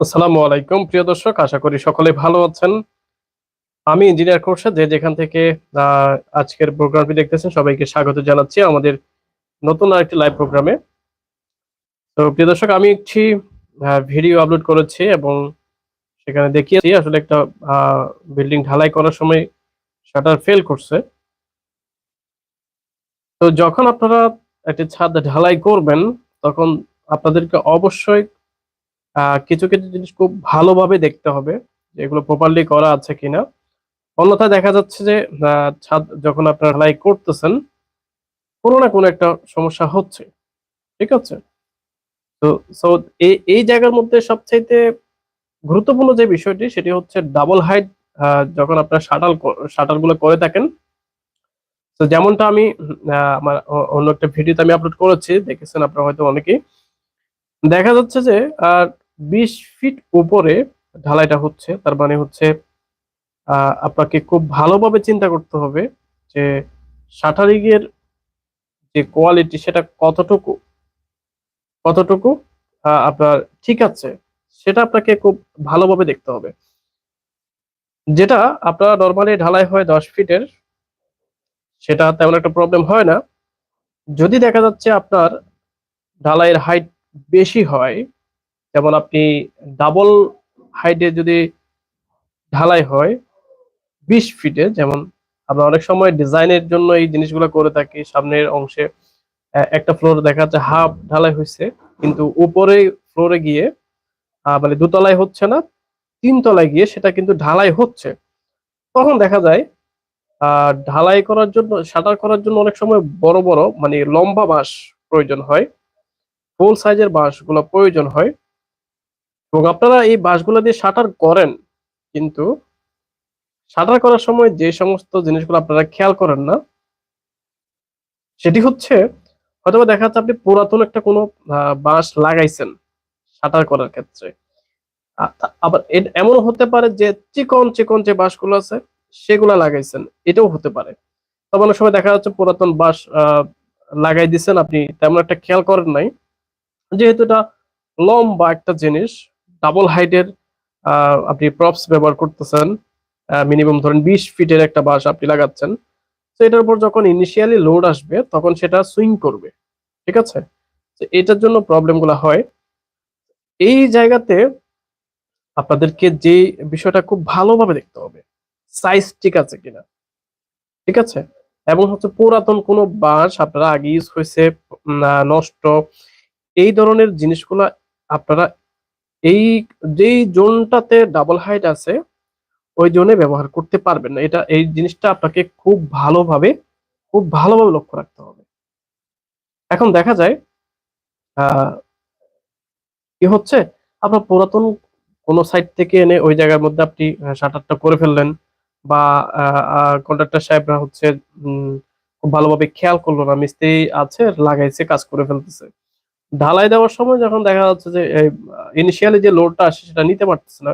আসসালামু আলাইকুম। প্রিয় দর্শক, আশা করি সকলে ভালো আছেন। আমি ইঞ্জিনিয়ার কোর্সে যে যেখান থেকে আজকের প্রোগ্রামটি দেখতেছেন, সবাইকে স্বাগত জানাচ্ছি আমাদের নতুন আরেকটি লাইভ প্রোগ্রামে তো প্রিয় দর্শক, আমি একটি ভিডিও আপলোড করেছি এবং সেখানে দেখিয়েছি, আসলে একটা বিল্ডিং ঢালাই করার সময় শাটার ফেল করছে। তো যখন আপনারা একটি ছাদ ঢালাই করবেন, তখন আপনাদেরকে অবশ্যই কিছু কিছু জিনিস খুব ভালোভাবে দেখতে হবে এগুলো প্রপারলি করা আছে কিনা। অন্যথা দেখা যাচ্ছে যে ছাদ যখন আপনারা ঢালাই করতেছেন, কোনো না কোনো একটা সমস্যা হচ্ছে। ঠিক আছে? তো সো এই জায়গার মধ্যে সবচাইতে গুরুত্বপূর্ণ যে বিষয়টি, সেটি হচ্ছে ডাবল হাইট যখন আপনারা শাটাল শাটালগুলো করে থাকেন। তো যেমনটা আমি আমার অন্য একটা ভিডিওতে আমি আপলোড করেছি, দেখেছেন আপনারা হয়তো অনেকেই। দেখা যাচ্ছে যে, আর বিশ ফিট উপরে ঢালাইটা হচ্ছে, তার মানে হচ্ছে আপনাকে খুব ভালোভাবে চিন্তা করতে হবে যে শাটারিং এর যে কোয়ালিটি সেটা কতটুকু কতটুকু আপনার ঠিক আছে, সেটা আপনাকে খুব ভালোভাবে দেখতে হবে। যেটা আপনার নর্মালি ঢালাই হয় দশ ফিটের, সেটা তেমন একটা প্রবলেম হয় না। যদি দেখা যাচ্ছে আপনার ঢালাইয়ের হাইট বেশি হয় যেমন আপনি ডাবল হাইটে যদি ঢালাই হয়, বিশ ফিটে যেমন আমরা অনেক সময় ডিজাইনের জন্য এই জিনিসগুলো করে থাকি, সামনের অংশে একটা ফ্লোর দেখা যাচ্ছে হাফ ঢালাই হয়েছে কিন্তু উপরে ফ্লোরে গিয়ে মানে দোতলায় হচ্ছে না তিন তলায় গিয়ে সেটা কিন্তু ঢালাই হচ্ছে। তখন দেখা যায় ঢালাই করার জন্য শাটার করার জন্য অনেক সময় বড় বড় মানে লম্বা বাঁশ প্রয়োজন হয় ফুল সাইজের বাঁশগুলো প্রয়োজন হয়। এবং আপনারা এই বাঁশগুলো দিয়ে শাটার করেন, কিন্তু শাটার করার সময় যে সমস্ত জিনিসগুলো আপনারা খেয়াল করেন না, সেটি হচ্ছে হয়তোবা দেখা যাচ্ছে আপনি পুরাতন একটা কোনো বাঁশ লাগাইছেন শাটার করার ক্ষেত্রে। আবার এ- এমনও হতে পারে যে চিকন চিকন যে বাঁশগুলো আছে, সেগুলা লাগাইছেন, এটাও হতে পারে। তবে অনেক সময় দেখা যাচ্ছে পুরাতন বাঁশ লাগাই দিচ্ছেন আপনি তেমন একটা খেয়াল করেন নাই। যেহেতু এটা লম্বা একটা জিনিস ডাবল হাইটের আপনি প্রপস ব্যবহার করতেছেন মিনিমাম ধরেন বিশ ফিটের একটা বাঁশ আপনি লাগাচ্ছেন। তো এটার উপর যখন ইনিশিয়ালি লোড আসবে, তখন সেটা সুইং করবে। ঠিক আছে? তো এটার জন্য প্রবলেমগুলা হয়। এই জায়গাতে আপনাদেরকে যে বিষয়টা খুব ভালোভাবে দেখতে হবে সাইজ ঠিক আছে কিনা। ঠিক আছে? এবং হচ্ছে পুরাতন কোনো বাঁশ আপনারা আগে ইউজ হয়েছে নষ্ট। এই ধরনের জিনিসগুলা আপনারা এই যেই জোনটাতে ডাবল হাইট আছে, ওই জোনে ব্যবহার করতে পারবেন না। এটা, এই জিনিসটা আপনাকে খুব ভালোভাবে খুব ভালোভাবে লক্ষ্য রাখতে হবে। এখন দেখা যায় কি হচ্ছে? আপনার পুরাতন কোনো সাইট থেকে এনে ওই জায়গার মধ্যে আপনি শাটারটা করে ফেললেন বা কন্ট্রাক্টর সাহেবরা হচ্ছে খুব ভালোভাবে খেয়াল করল না, মিস্ত্রি আছে, লাগাইছে, কাজ করে ফেলতেছে। ঢালাই দেওয়ার সময় যখন দেখা যাচ্ছে যে ইনিশিয়ালি যে লোডটা আসে সেটা নিতে পারতেছে না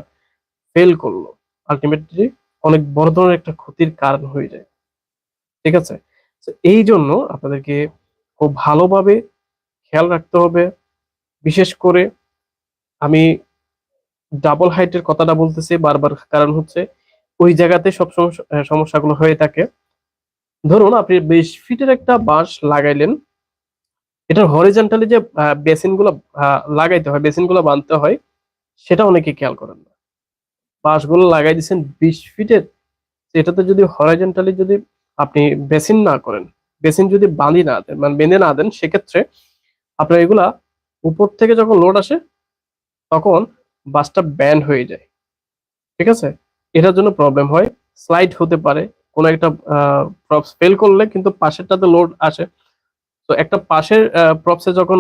ফেল করল। আলটিমেটলি অনেক বড় ধরনের একটা ক্ষতির কারণ হয়ে যায়। ঠিক আছে? এই জন্য আপনাদেরকে খুব ভালোভাবে খেয়াল রাখতে হবে। বিশেষ করে আমি ডাবল হাইটের কথাটা বলতেছি বারবার, কারণ হচ্ছে ওই জায়গাতে সব সমস্যাগুলো হয়ে থাকে। ধরুন আপনি বিশ ফিটের একটা বাঁশ লাগাইলেন এটার হরিজেন্টালি যে বেসিনগুলো লাগাইতে হয় বেসিনগুলো বাঁধতে হয়, সেটা অনেকে খেয়াল করেন না। বাঁশগুলো লাগাই দিচ্ছেন বিশ ফিটের এটাতে যদি হরিজন্টালি যদি আপনি বেসিন না করেন বেসিন যদি বাঁধি না দেন মানে বেঁধে না দেন, সেক্ষেত্রে আপনার এগুলা উপর থেকে যখন লোড আসে, তখন বাসটা ব্যান্ড হয়ে যায়। ঠিক আছে? এটার জন্য প্রবলেম হয়। স্লাইড হতে পারে। কোনো একটা প্রপস ফেল করলে কিন্তু পাশেরটাতে লোড আসে। তো একটা পাশের প্রপসে যখন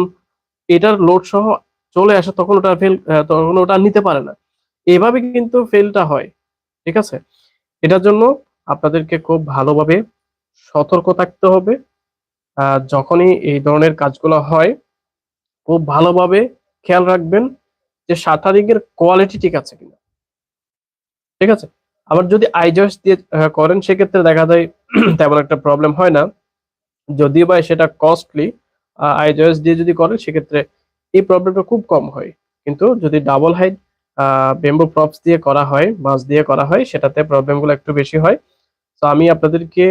এটার লোড সহ চলে আসে, তখন ওটা ফেল তখন ওটা নিতে পারে না। এভাবে কিন্তু ফেলটা হয়, ঠিক আছে? এটার জন্য আপনাদেরকে খুব ভালোভাবে সতর্ক থাকতে হবে। যখনই এই ধরনের কাজগুলো হয়, খুব ভালোভাবে খেয়াল রাখবেন যে শাটারিং এর কোয়ালিটি ঠিক আছে কিনা। ঠিক আছে? আবার যদি আইজয়েস দিয়ে করেন, সেক্ষেত্রে দেখা যায় তেমন একটা প্রবলেম হয় না। যদিও বা সেটা কস্টলি আইজয়েস দিয়ে যদি করেন সেক্ষেত্রে এই প্রবলেমটা খুব কম হয়। কিন্তু যদি ডাবল হাইট বেম্বু প্রপস দিয়ে করা হয়, বাঁশ দিয়ে করা হয়, সেটাতে প্রবলেমগুলো একটু বেশি হয়। তো আমি আপনাদেরকে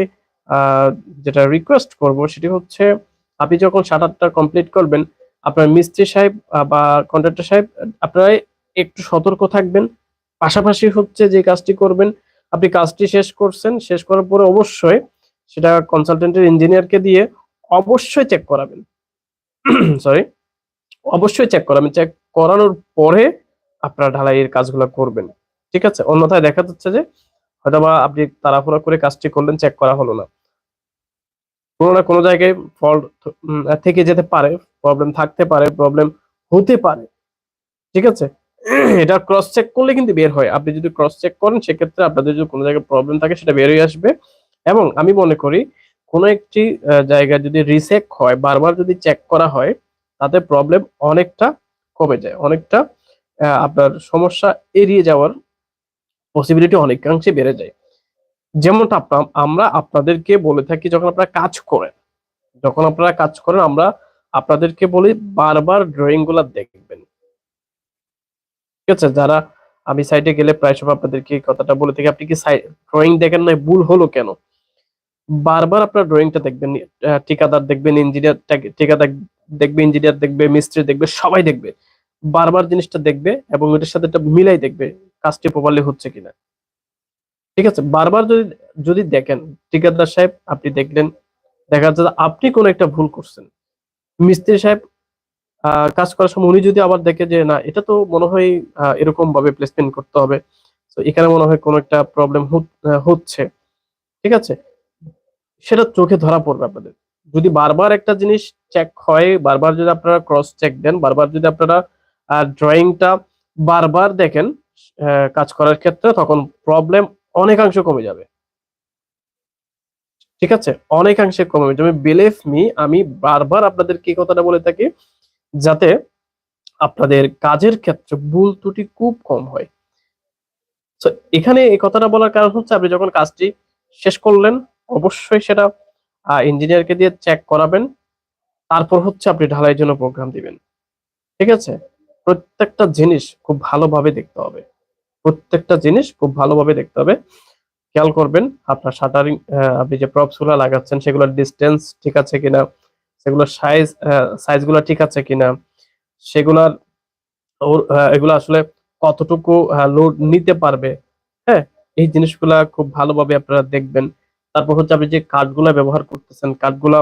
যেটা রিকোয়েস্ট করব, সেটি হচ্ছে, আপনি যখন শাটারটা কমপ্লিট করবেন, আপনার মিস্ত্রি সাহেব বা কন্ট্রাক্টর সাহেব, আপনারা একটু সতর্ক থাকবেন। পাশাপাশি হচ্ছে যে কাজটি করবেন, আপনি কাজটি শেষ করছেন, শেষ করার পরে অবশ্যই সেটা কনসালটেন্টের ইঞ্জিনিয়ারকে দিয়ে অবশ্যই চেক করাবেন। সরি অবশ্যই চেক করাবেন। চেক করানোর পরে আপনারা ঢালাইয়ের কাজগুলো করবেন। ঠিক আছে? অন্যথায় দেখা যাচ্ছে যে হয়তোবা আপনি তাড়াহুড়া করে কাজটি করলেন চেক করা হলো না। কোনো না কোনো জায়গায় ফল্ট থেকে যেতে পারে প্রবলেম থাকতে পারে প্রবলেম হতে পারে। ঠিক আছে? এটা ক্রস চেক করলে কিন্তু বের হয়। আপনি যদি ক্রস চেক করেন, সেক্ষেত্রে আপনাদের যদি কোনো জায়গায় প্রবলেম থাকে, সেটা বের হয়ে আসবে। এবং আমি মনে করি কোনো একটি আহ, জায়গায় যদি রিসেক হয় বারবার যদি চেক করা হয় তাতে প্রবলেম অনেকটা কমে যায়। অনেকটা আপনার সমস্যা এড়িয়ে যাওয়ার পসিবিলিটি অনেকাংশে বেড়ে যায়। যেমনটা আমরা আপনাদেরকে বলে থাকি যখন আপনারা কাজ করেন যখন আপনারা কাজ করেন আমরা আপনাদেরকে বলি বারবার ড্রয়িংগুলা দেখবেন। ঠিক আছে? যারা আমি সাইটে গেলে প্রায় সব আপনাদেরকে কথাটা বলে থাকি আপনি কি ড্রয়িং দেখেন না ভুল হলো কেন? বারবার আপনার ড্রয়িংটা দেখবেন ঠিকাদার দেখবেন ইঞ্জিনিয়ার ঠিকাদার দেখবে ইঞ্জিনিয়ার দেখবে, মিস্ত্রি দেখবে, সবাই দেখবে। বারবার জিনিসটা দেখবে এবং এটার সাথে এটা মিলাই দেখবে কাজটি প্রপারলি হচ্ছে কিনা। ঠিক আছে? বারবার যদি যদি দেখেন, ঠিকাদার সাহেব আপনি দেখলেন, দেখা যাচ্ছে আপনি কোনো একটা ভুল করছেন। মিস্ত্রি সাহেব কাজ করার সময় উনি যদি আবার দেখে যে না, এটা তো মনে হয় এরকম ভাবে প্লেসমেন্ট করতে হবে। তো এখানে মনে হয় কোনো একটা প্রবলেম হচ্ছে। ঠিক আছে? সেটা চোখে ধরা পড়বে আপনাদের। যদি বারবার একটা জিনিস চেক হয়, বারবার যদি আপনারা ক্রস চেক দেন, বারবার যদি আপনারা ড্রয়িংটা বারবার দেখেন কাজ করার ক্ষেত্রে, তখন প্রবলেম অনেকাংশ কমে যাবে। ঠিক আছে? অনেকাংশে কমে যাবে। বিলিভ মি আমি বারবার আপনাদেরকে এই কথাটা বলে থাকি, যাতে আপনাদের কাজের ক্ষেত্রে ভুল ত্রুটি খুব কম হয়। এখানে এই কথাটা বলার কারণ হচ্ছে, আপনি যখন কাজটি শেষ করলেন অবশ্যই সেটা ইঞ্জিনিয়ারকে দিয়ে চেক করাবেন। তারপর হচ্ছে আপনি ঢালাইয়ের জন্য প্রোগ্রাম দিবেন। ঠিক আছে? প্রত্যেকটা জিনিস খুব ভালোভাবে দেখতে হবে। প্রত্যেকটা জিনিস খুব ভালোভাবে দেখতে হবে। খেয়াল করবেন, আপনার শাটারিং আপনি যে প্রপসগুলা লাগাচ্ছেন, সেগুলোর ডিস্টেন্স ঠিক আছে কিনা? সেগুলোর সাইজ সাইজগুলা ঠিক আছে কিনা? সেগুলার এগুলো আসলে কতটুকু লোড নিতে পারবে? হ্যাঁ? এই জিনিসগুলা খুব ভালোভাবে আপনারা দেখবেন। তারপর হচ্ছে আপনি যে কাঠগুলা ব্যবহার করতেছেন, কাঠগুলা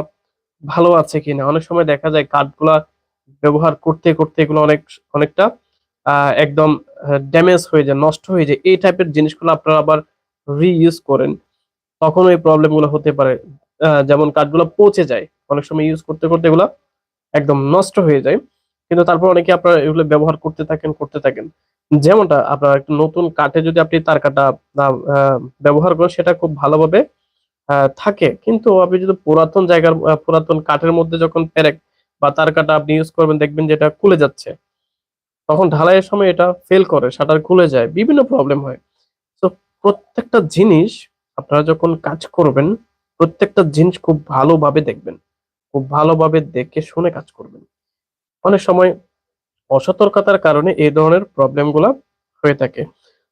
ভালো আছে কিনা? অনেক সময় দেখা যায় কাঠগুলা ব্যবহার করতে করতে এগুলো অনেক, অনেকটা একদম ড্যামেজ হয়ে যায়, নষ্ট হয়ে যায়। এই টাইপের জিনিসগুলো আপনারা আবার রিইউজ করেন। তখন এই প্রবলেমগুলো হতে পারে। যেমন কাঠগুলো পচে যায়। অনেক সময় ইউজ করতে করতে এগুলা একদম নষ্ট হয়ে যায়। কিন্তু তারপর অনেকে আপনারা এগুলো ব্যবহার করতে থাকেন করতে থাকেন। যেমনটা, আপনার একটা নতুন কাঠে যদি আপনি তার কাটা ব্যবহার করেন, সেটা খুব ভালোভাবে থাকে। কিন্তু আপনি যদি পুরাতন জায়গার পুরাতন কাঠের মধ্যে যখন পেরেক বা তার কাটা আপনি ইউজ করবেন, দেখবেন যে এটা খুলে যাচ্ছে। তখন ঢালাইয়ের সময় এটা ফেল করে শাটার খুলে যায়, বিভিন্ন প্রবলেম হয়। তো প্রত্যেকটা জিনিস আপনারা যখন কাজ করবেন, প্রত্যেকটা জিনিস খুব ভালোভাবে দেখবেন। খুব ভালোভাবে দেখে শুনে কাজ করবেন। অনেক সময় অসতর্কতার কারণে এই ধরনের প্রবলেমগুলা হয়ে থাকে।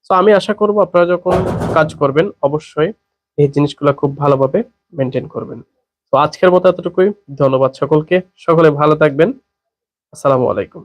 তো আমি আশা করব আপনারা যখন কাজ করবেন, অবশ্যই এই জিনিসগুলো খুব ভালোভাবে মেনটেন করবেন। তো আজকের মতো এতটুকুই। ধন্যবাদ সকলকে। সকলে ভালো থাকবেন। আসসালামু আলাইকুম।